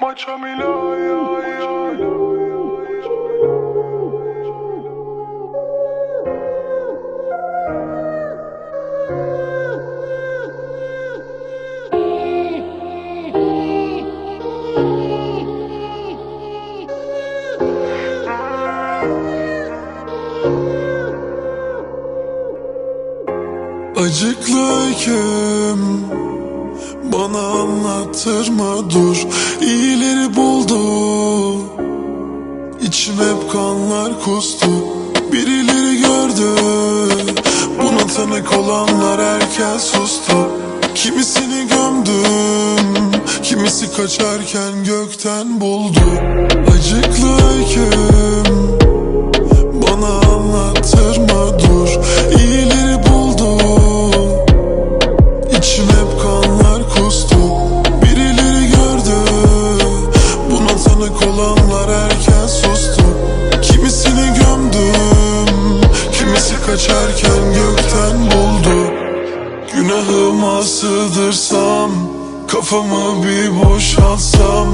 Maça Milano Acıklı öyküm Bana anlattırma dur. İyileri buldu. İçim hep kanlar kustu. Birileri gördü. Buna tanık olanlar erken sustu. Kimisini gömdüm Kimisi kaçarken gökten buldu. Acıklı öyküm bana anlattırma dur. İyileri kaçarken gökten buldu. Günahıma sığdırsam Kafamı bir boşaltsam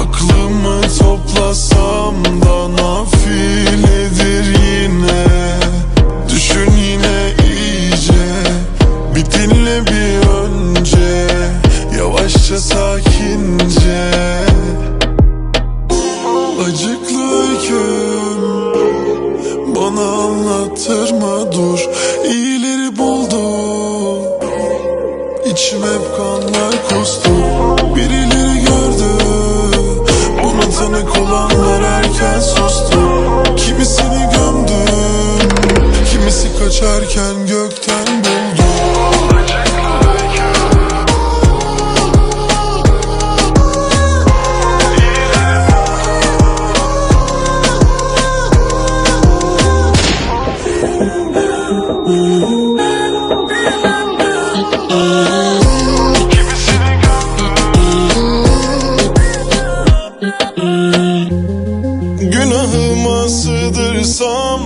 Aklımı toplasam da nafiledir yine? Düşün yine iyice Bir dinle bir önce. Yavaşça anlattırma dur. İyileri buldu İçim hep kanlar kustu. Birileri gördü. Buna tanık olanlar erken sustu. Kimisini gömdüm. Kimisi kaçarken gökten Günahıma sığdırsam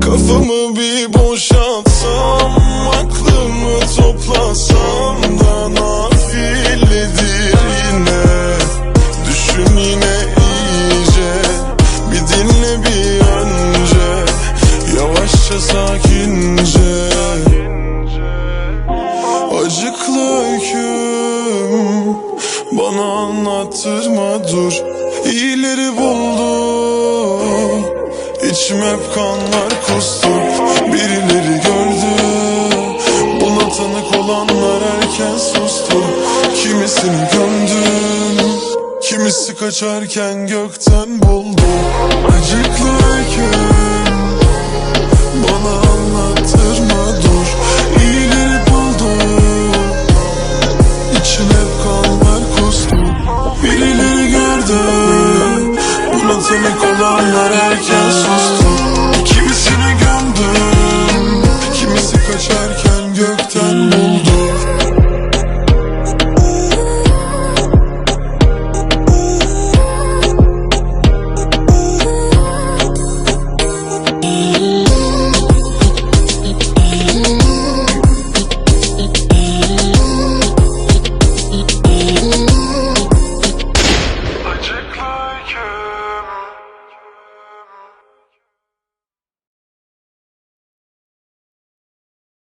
Kafamı bir boşaltsam Aklımı toplasam Acıklı öyküm Bana anlattırma dur. İyileri buldu İçim hep kanlar kustu. Birileri gördü Buna tanık olanlar erken sustu. Kimisini gömdüm Kimisi kaçarken gökten buldu. Acıklı Dağlara cansız